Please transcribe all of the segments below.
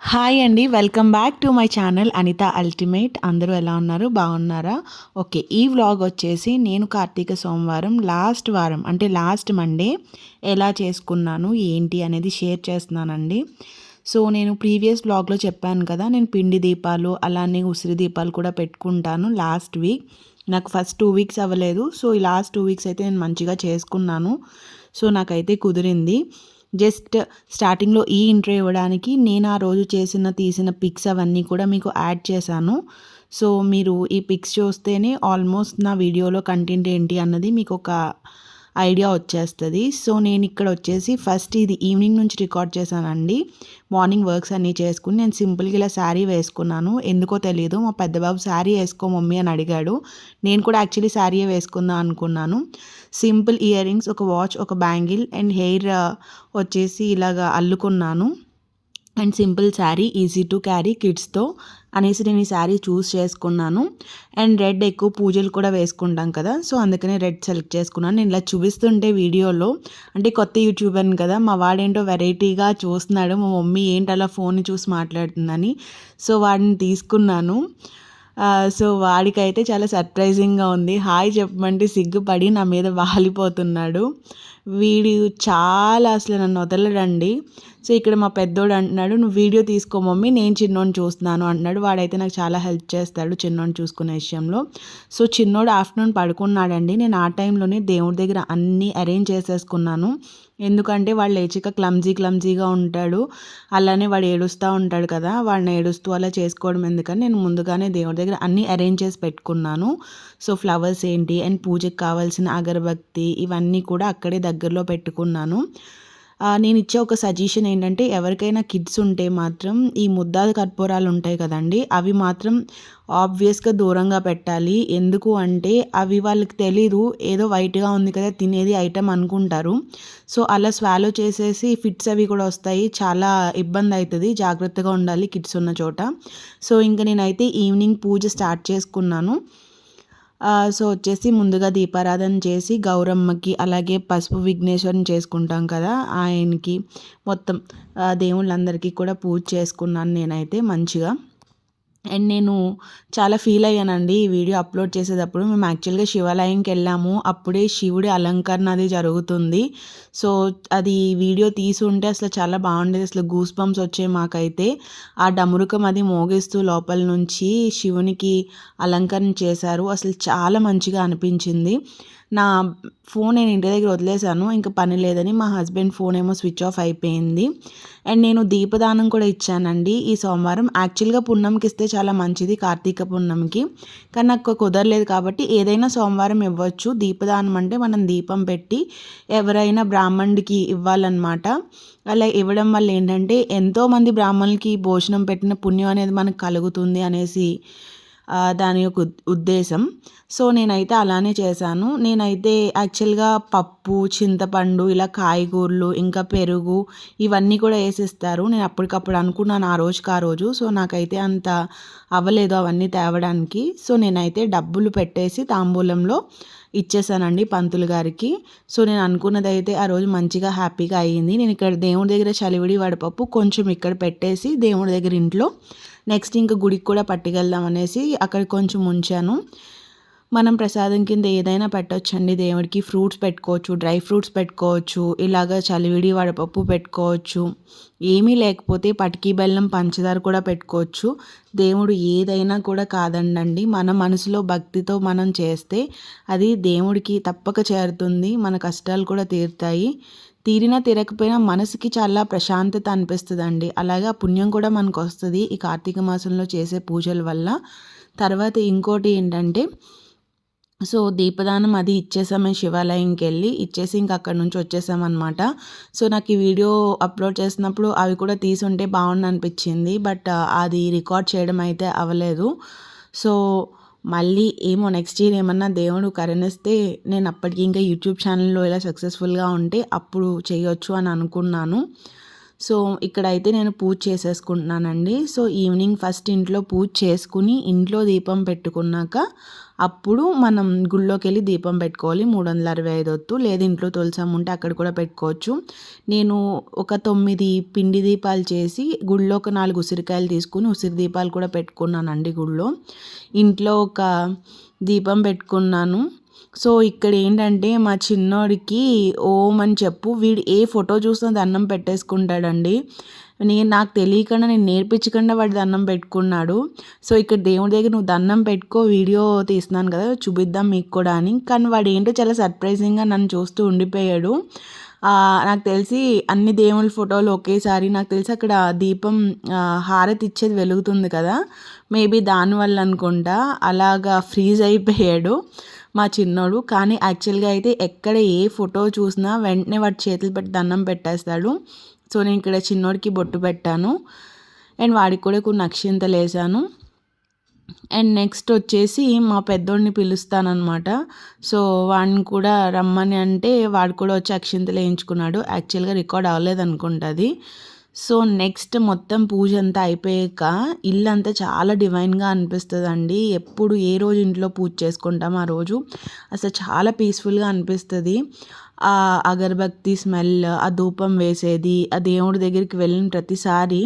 Hi అండి welcome back to my channel Anitha ultimate. అందరూ ఎలా ఉన్నారు? బాగున్నారా? ఓకే ఈ వ్లాగ్ వచ్చేసి నేను కార్తీక సోమవారం లాస్ట్ వారం అంటే లాస్ట్ మండే ఎలా చేసుకున్నాను ఏంటి అనేది షేర్ చేస్తున్నానండి. సో నేను ప్రీవియస్ బ్లాగ్లో చెప్పాను కదా నేను పిండి దీపాలు అలానే ఉసిరి దీపాలు కూడా పెట్టుకుంటాను లాస్ట్ వీక్. నాకు ఫస్ట్ టూ వీక్స్ అవ్వలేదు. సో ఈ లాస్ట్ టూ వీక్స్ అయితే నేను మంచిగా చేసుకున్నాను. సో నాకైతే కుదిరింది. జస్ట్ స్టార్టింగ్లో ఈ ఇంట్రో ఇవ్వడానికి నేను ఆ రోజు చేసిన తీసిన పిక్స్ అవన్నీ కూడా మీకు యాడ్ చేశాను. సో మీరు ఈ పిక్స్ చూస్తేనే ఆల్మోస్ట్ నా వీడియోలో కంటెంట్ ఏంటి అన్నది మీకు ఒక ఐడియా వచ్చేస్తుంది. సో నేను ఇక్కడ వచ్చేసి ఫస్ట్ ఇది ఈవినింగ్ నుంచి రికార్డ్ చేశానండి. మార్నింగ్ వర్క్స్ అన్నీ చేసుకుని నేను సింపుల్గా ఇలా శారీ వేసుకున్నాను. ఎందుకో తెలియదు మా పెద్దబాబు శారీ వేసుకో మమ్మీ అని అడిగాడు. నేను కూడా యాక్చువల్లీ శారీయే వేసుకుందాం అనుకున్నాను. సింపుల్ ఇయర్ రింగ్స్ ఒక వాచ్ ఒక బ్యాంగిల్ అండ్ హెయిర్ వచ్చేసి ఇలాగా అల్లుకున్నాను. And simple sari easy to carry కిడ్స్తో అనేసి నేను ఈ శారీ చూస్ చేసుకున్నాను. అండ్ రెడ్ ఎక్కువ పూజలు కూడా వేసుకుంటాం కదా సో అందుకనే రెడ్ సెలెక్ట్ చేసుకున్నాను. నేను ఇలా చూపిస్తుంటే వీడియోలో అంటే కొత్త యూట్యూబర్ని కదా మా వాడేంటో వెరైటీగా చూస్తున్నాడు మా మమ్మీ ఏంటి అలా ఫోన్ చూసి మాట్లాడుతుందని సో వాడిని తీసుకున్నాను. సో వాడికైతే చాలా సర్ప్రైజింగ్గా ఉంది. హాయ్ చెప్పమంటే సిగ్గుపడి నా మీద వాలిపోతున్నాడు. వీడు చాలా అసలు నన్ను వదలడండి. సో ఇక్కడ మా పెద్దోడు అంటున్నాడు నువ్వు వీడియో తీసుకో మమ్మీ నేను చిన్నోని చూస్తున్నాను అంటున్నాడు. వాడైతే నాకు చాలా హెల్ప్ చేస్తాడు చిన్నోని చూసుకునే విషయంలో. సో చిన్నోడు ఆఫ్టర్నూన్ పడుకున్నాడండి. నేను ఆ టైంలోనే దేవుడి దగ్గర అన్నీ అరేంజ్ చేసేసుకున్నాను. ఎందుకంటే వాడు లేచిక క్లమ్జీ క్లమ్జీగా ఉంటాడు. అలానే వాడు ఏడుస్తూ ఉంటాడు కదా వాడిని ఏడుస్తూ అలా చేసుకోవడం ఎందుకని నేను ముందుగానే దేవుడి దగ్గర అన్నీ అరేంజ్ చేసి పెట్టుకున్నాను. సో ఫ్లవర్స్ ఏంటి? అండ్ పూజకి కావాల్సిన అగరబత్తి ఇవన్నీ కూడా అక్కడే దగ్గరలో పెట్టుకున్నాను. నేను ఇచ్చే ఒక సజెషన్ ఏంటంటే ఎవరికైనా కిడ్స్ ఉంటే మాత్రం ఈ ముద్దాద కర్పూరాలు ఉంటాయి కదండి అవి మాత్రం ఆబ్వియస్గా దూరంగా పెట్టాలి. ఎందుకు అంటే అవి వాళ్ళకి తెలీదు ఏదో వైట్గా ఉంది కదా తినేది ఐటెం అనుకుంటారు. సో అలా స్వాలో చేసేసి ఫిట్స్ అవి కూడా వస్తాయి. చాలా ఇబ్బంది అవుతుంది జాగ్రత్తగా ఉండాలి కిడ్స్ ఉన్న చోట. సో ఇంకా నేనైతే ఈవినింగ్ పూజ స్టార్ట్ చేసుకున్నాను. సో వచ్చేసి ముందుగా దీపారాధన చేసి గౌరమ్మకి అలాగే పసుపు విఘ్నేశ్వరం చేసుకుంటాం కదా ఆయనకి మొత్తం దేవుళ్ళందరికీ కూడా పూజ చేసుకున్నాను నేనైతే మంచిగా. అండ్ నేను చాలా ఫీల్ అయ్యానండి ఈ వీడియో అప్లోడ్ చేసేటప్పుడు. మేము యాక్చువల్గా శివాలయంకి వెళ్ళాము. అప్పుడే శివుడి అలంకరణ అది జరుగుతుంది. సో అది వీడియో తీసి ఉంటే అసలు చాలా బాగుండేది. అసలు గూస్ బంప్స్ వచ్చాయి మాకైతే. ఆ డమురుకం అది మోగిస్తూ లోపల నుంచి శివునికి అలంకరణ చేశారు. అసలు చాలా మంచిగా అనిపించింది. నా ఫోన్ నేను ఇంటి దగ్గర వదిలేశాను ఇంకా పని లేదని మా హస్బెండ్ ఫోన్ ఏమో స్విచ్ ఆఫ్ అయిపోయింది. అండ్ నేను దీపదానం కూడా ఇచ్చానండి ఈ సోమవారం. యాక్చువల్గా పున్నంకి ఇస్తే చాలా మంచిది కార్తీక పున్నంకి కానీ నాకు కుదరలేదు కాబట్టి ఏదైనా సోమవారం ఇవ్వచ్చు. దీపదానం అంటే మనం దీపం పెట్టి ఎవరైనా బ్రాహ్మణుడికి ఇవ్వాలన్నమాట. అలా ఇవ్వడం వల్ల ఏంటంటే ఎంతోమంది బ్రాహ్మణులకి భోజనం పెట్టిన పుణ్యం అనేది మనకు కలుగుతుంది అనేసి దాని యొక్క ఉద్దేశం. సో నేనైతే అలానే చేశాను. నేనైతే యాక్చువల్గా పప్పు చింతపండు ఇలా కాయగూరలు ఇంకా పెరుగు ఇవన్నీ కూడా వేసిస్తారు. నేను అప్పటికప్పుడు అనుకున్నాను ఆ రోజుకి ఆ రోజు. సో నాకైతే అంత అవ్వలేదు అవన్నీ తేవడానికి. సో నేనైతే డబ్బులు పెట్టేసి తాంబూలంలో ఇచ్చేసానండి పంతులు గారికి. సో నేను అనుకున్నది అయితే ఆ రోజు మంచిగా హ్యాపీగా అయ్యింది. నేను ఇక్కడ దేవుడి దగ్గర చలివిడి వడపప్పు కొంచెం ఇక్కడ పెట్టేసి దేవుడి దగ్గర ఇంట్లో నెక్స్ట్ ఇంకా గుడికి కూడా పట్టుకెళ్దాం అనేసి అక్కడ కొంచెం ఉంచాను. మనం ప్రసాదం కింద ఏదైనా పెట్టొచ్చండి. దేవుడికి ఫ్రూట్స్ పెట్టుకోవచ్చు డ్రై ఫ్రూట్స్ పెట్టుకోవచ్చు ఇలాగ చలివిడి వడపప్పు పెట్టుకోవచ్చు. ఏమీ లేకపోతే పటికీ బెల్లం పంచదార కూడా పెట్టుకోవచ్చు. దేవుడు ఏదైనా కూడా కాదండండి. మన మనసులో భక్తితో మనం చేస్తే అది దేవుడికి తప్పక చేరుతుంది. మన కష్టాలు కూడా తీరుతాయి. తీరినా తీరకపోయినా మనసుకి చాలా ప్రశాంతత అనిపిస్తుందండి. అలాగే పుణ్యం కూడా మనకు వస్తుంది ఈ కార్తీక మాసంలో చేసే పూజల వల్ల. తర్వాత ఇంకోటి ఏంటంటే సో దీపదానం అది ఇచ్చేసామని శివాలయంకి వెళ్ళి ఇచ్చేసి ఇంక అక్కడ నుంచి వచ్చేసామన్నమాట. సో నాకు ఈ వీడియో అప్లోడ్ చేసినప్పుడు అవి కూడా తీసుంటే బాగుండు అనిపించింది బట్ అది రికార్డ్ చేయడం అయితే అవ్వలేదు. సో మళ్ళీ ఏమో నెక్స్ట్ ఇయర్ ఏమన్నా దేవుడు కరణిస్తే నేను అప్పటికి ఇంకా యూట్యూబ్ ఛానల్లో ఇలా సక్సెస్ఫుల్గా ఉంటే అప్పుడు చేయొచ్చు అని అనుకున్నాను. సో ఇక్కడైతే నేను పూజ చేసేసుకుంటున్నానండి. సో ఈవినింగ్ ఫస్ట్ ఇంట్లో పూజ చేసుకుని ఇంట్లో దీపం పెట్టుకున్నాక అప్పుడు మనం గుళ్ళోకి వెళ్ళి దీపం పెట్టుకోవాలి. మూడు వందల అరవై ఐదు వత్తు లేదు ఇంట్లో తులసమ్మ ఉంటే అక్కడ కూడా పెట్టుకోవచ్చు. నేను ఒక తొమ్మిది పిండి దీపాలు చేసి గుళ్ళో ఒక నాలుగు ఉసిరికాయలు తీసుకుని ఉసిరి దీపాలు కూడా పెట్టుకున్నానండి గుళ్ళో. ఇంట్లో ఒక దీపం పెట్టుకున్నాను. సో ఇక్కడ ఏంటంటే మా చిన్నోడికి ఓం అని చెప్పు వీడు ఏ ఫోటో చూసినా దండం పెట్టేసుకుంటాడండి. నేను నాకు తెలియకుండా నేను నేర్పించకుండా వాడి దండం పెట్టుకున్నాడు. సో ఇక్కడ దేవుడి దగ్గర నువ్వు దండం పెట్టుకో వీడియో తీస్తున్నాను కదా చూపిద్దాం మీకు కూడా అని. కానీ వాడు ఏంటో చాలా సర్ప్రైజింగ్గా నన్ను చూస్తూ ఉండిపోయాడు. నాకు తెలిసి అన్ని దేవుళ్ళ ఫోటోలు ఒకేసారి నాకు తెలిసి అక్కడ దీపం హారతి ఇచ్చేది వెలుగుతుంది కదా. మేబీ దానివల్ల అనుకుంటా అలాగా ఫ్రీజ్ అయిపోయాడు. మా చిన్నోడు. కానీ యాక్చువల్గా అయితే ఎక్కడ ఏ ఫోటో చూసినా వెంటనే వాడి చేతులు పెట్టి దండం పెట్టేస్తాడు. సో నేను ఇక్కడ చిన్నోడికి బొట్టు పెట్టాను. అండ్ వాడికి కూడా కొన్ని అక్షింతలు వేసాను అండ్ నెక్స్ట్ వచ్చేసి మా పెద్దోడిని పిలుస్తానమాట సో వాడిని కూడా రమ్మని అంటే వాడు కూడా వచ్చి అక్షింతలు వేయించుకున్నాడు. యాక్చువల్గా రికార్డ్ అవ్వలేదు అనుకుంటుంది సో నెక్స్ట్ మొత్తం పూజ అంతా అయిపోయాక ఇల్లు అంతా చాలా డివైన్గా అనిపిస్తుంది అండి ఎప్పుడు ఏ రోజు ఇంట్లో పూజ చేసుకుంటాం ఆ రోజు. అసలు చాలా పీస్ఫుల్గా అనిపిస్తుంది. ఆ అగరబత్తి స్మెల్ ఆ ధూపం వేసేది ఆ దేవుడి దగ్గరికి వెళ్ళిన ప్రతిసారి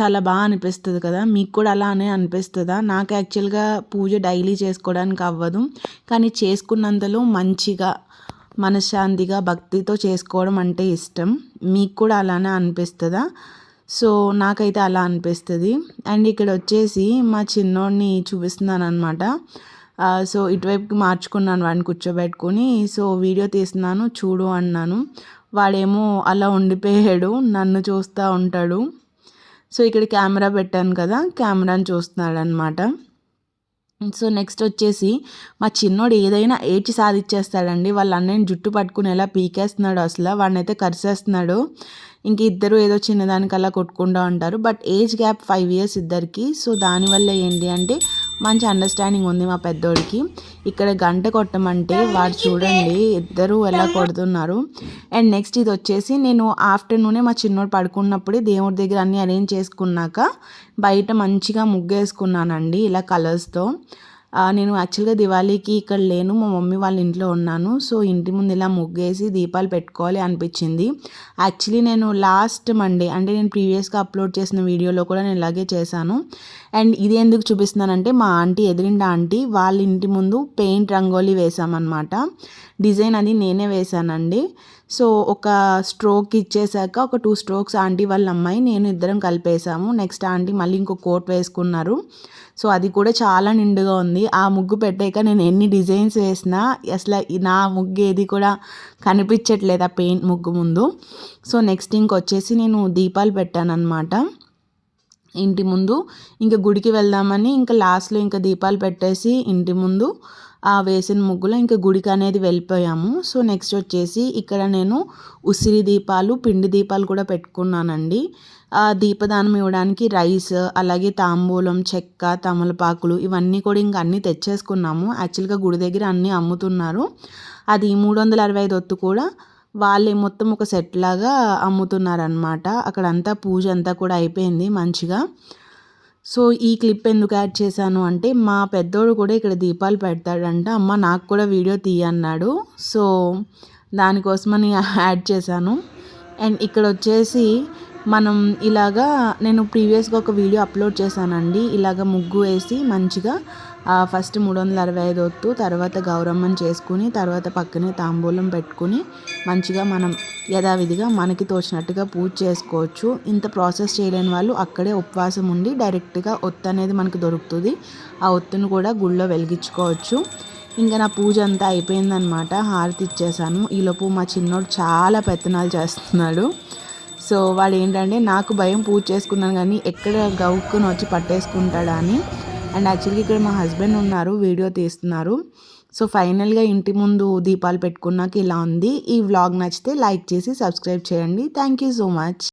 చాలా బాగా అనిపిస్తుంది కదా. మీకు కూడా అలానే అనిపిస్తుందా? నాకు యాక్చువల్గా పూజ డైలీ చేసుకోవడానికి అవ్వదు. కానీ చేసుకున్నంతలో మంచిగా మనశ్శాంతిగా భక్తితో చేసుకోవడం అంటే ఇష్టం. మీకు కూడా అలానే అనిపిస్తుందా? సో నాకైతే అలా అనిపిస్తుంది. అండ్ ఇక్కడ వచ్చేసి మా చిన్నోడిని చూపిస్తున్నాను అనమాట సో ఇటువైపుకి మార్చుకున్నాను వాడిని కూర్చోబెట్టుకుని. సో వీడియో తీస్తున్నాను చూడు అన్నాను. వాడేమో అలా ఉండిపోయాడు నన్ను చూస్తూ ఉంటాడు. సో ఇక్కడ కెమెరా పెట్టాను కదా కెమెరాని చూస్తున్నాడు అనమాట సో నెక్స్ట్ వచ్చేసి మా చిన్నోడు ఏదైనా ఏడ్చి సాధిచ్చేస్తాడండి. వాళ్ళ అన్నయ్యని జుట్టు పట్టుకుని ఎలా పీకేస్తున్నాడు అసలు వాడినైతే కరిసేస్తున్నాడు. ఇంక ఇద్దరు ఏదో చిన్నదానికల్లా కొట్టుకుంటూ ఉంటారు. But age gap five years ఇద్దరికి. సో దానివల్ల ఏంటి అంటే మంచి అండర్స్టాండింగ్ ఉంది మా పెద్దోడికి. ఇక్కడ గంట కొట్టమంటే వాడు చూడండి ఇద్దరు ఎలా కొడుతున్నారు. అండ్ నెక్స్ట్ ఇది వచ్చేసి నేను ఆఫ్టర్నూనే మా చిన్నోడు పడుకున్నప్పుడే దేవుడి దగ్గర అన్నీ అరేంజ్ చేసుకున్నాక బయట మంచిగా ముగ్గేసుకున్నానండి ఇలా కలర్స్తో నేను యాక్చువల్గా దివాళీకి ఇక్కడ లేను. మా మమ్మీ వాళ్ళ ఇంట్లో ఉన్నాను. సో ఇంటి ముందు ఇలా ముగ్గేసి దీపాలు పెట్టుకోవాలి అనిపించింది. యాక్చువల్లీ నేను లాస్ట్ మండే అంటే నేను ప్రీవియస్గా అప్లోడ్ చేసిన వీడియోలో కూడా నేను ఇలాగే చేశాను. అండ్ ఇది ఎందుకు చూపిస్తున్నానంటే మా ఆంటీ ఎదిరింటి ఆంటీ వాళ్ళ ఇంటి ముందు పెయింట్ రంగోలీ వేసామన్నమాట డిజైన్ అది నేనే వేశానండి. సో ఒక స్ట్రోక్ ఇచ్చేసాక ఒక టూ స్ట్రోక్స్ ఆంటీ వాళ్ళ అమ్మాయి నేను ఇద్దరం కలిపేసాము నెక్స్ట్ ఆంటీ మళ్ళీ ఇంకో కోట్ వేసుకున్నారు. సో అది కూడా చాలా నిండుగా ఉంది. ఆ ముగ్గు పెట్టాక నేను ఎన్ని డిజైన్స్ వేసినా అసలు నా ముగ్గు ఏది కూడా కనిపించట్లేదు ఆ పెయింట్ ముగ్గు ముందు. సో నెక్స్ట్ ఇంకొచ్చేసి నేను దీపాలు పెట్టాను అనమాట ఇంటి ముందు ఇంకా గుడికి వెళ్దామని ఇంకా లాస్ట్లో ఇంకా దీపాలు పెట్టేసి ఇంటి ముందు ఆ వేసిన ముగ్గులో ఇంకా గుడికి అనేది వెళ్ళిపోయాము. సో నెక్స్ట్ వచ్చేసి ఇక్కడ నేను ఉసిరి దీపాలు పిండి దీపాలు కూడా పెట్టుకున్నానండి. దీపదానం ఇవ్వడానికి రైస్ అలాగే తాంబూలం చెక్క తమలపాకులు ఇవన్నీ కూడా ఇంకా అన్నీ తెచ్చేసుకున్నాము. యాక్చువల్గా గుడి దగ్గర అన్నీ అమ్ముతున్నారు. అది మూడు వందల అరవై ఐదు ఒత్తు కూడా వాళ్ళే మొత్తం ఒక సెట్ లాగా అమ్ముతున్నారనమాట అక్కడంతా పూజ అంతా కూడా అయిపోయింది మంచిగా. సో ఈ క్లిప్ ఎందుకు యాడ్ చేశాను అంటే మా పెద్దోడు కూడా ఇక్కడ దీపాలు పెడతాడంట. అమ్మ నాకు కూడా వీడియో తీయన్నాడు. సో దానికోసమని యాడ్ చేశాను. అండ్ ఇక్కడ వచ్చేసి మనం ఇలాగా నేను ప్రీవియస్గా ఒక వీడియో అప్లోడ్ చేశానండి. ఇలాగ ముగ్గు వేసి మంచిగా ఫస్ట్ మూడు వందల అరవై ఐదు ఒత్తు తర్వాత గౌరమ్మను చేసుకుని తర్వాత పక్కనే తాంబూలం పెట్టుకుని మంచిగా మనం యథావిధిగా మనకి తోచినట్టుగా పూజ చేసుకోవచ్చు. ఇంత ప్రాసెస్ చేయలేని వాళ్ళు అక్కడే ఉపవాసం ఉండి డైరెక్ట్గా ఒత్తు అనేది మనకు దొరుకుతుంది. ఆ ఒత్తును కూడా గుళ్ళో వెలిగించుకోవచ్చు. ఇంకా నా పూజ అంతా అయిపోయిందనమాట. హారతి ఇచ్చేసాను. ఈలోపు మా చిన్నోడు చాలా పెత్తనాలు చేస్తున్నాడు. సో వాడు ఏంటంటే నాకు భయం పూజ చేసుకున్నాను కానీ ఎక్కడ గౌక్కుని వచ్చి పట్టేసుకుంటాడా అని. అండ్ యాక్చువల్గా ఇక్కడ మా హస్బెండ్ ఉన్నారు వీడియో తీస్తున్నారు. సో ఫైనల్గా ఇంటి ముందు దీపాలు పెట్టుకున్నాక ఇలా ఉంది. ఈ వ్లాగ్ నచ్చితే లైక్ చేసి సబ్స్క్రైబ్ చేయండి. Thank you so much.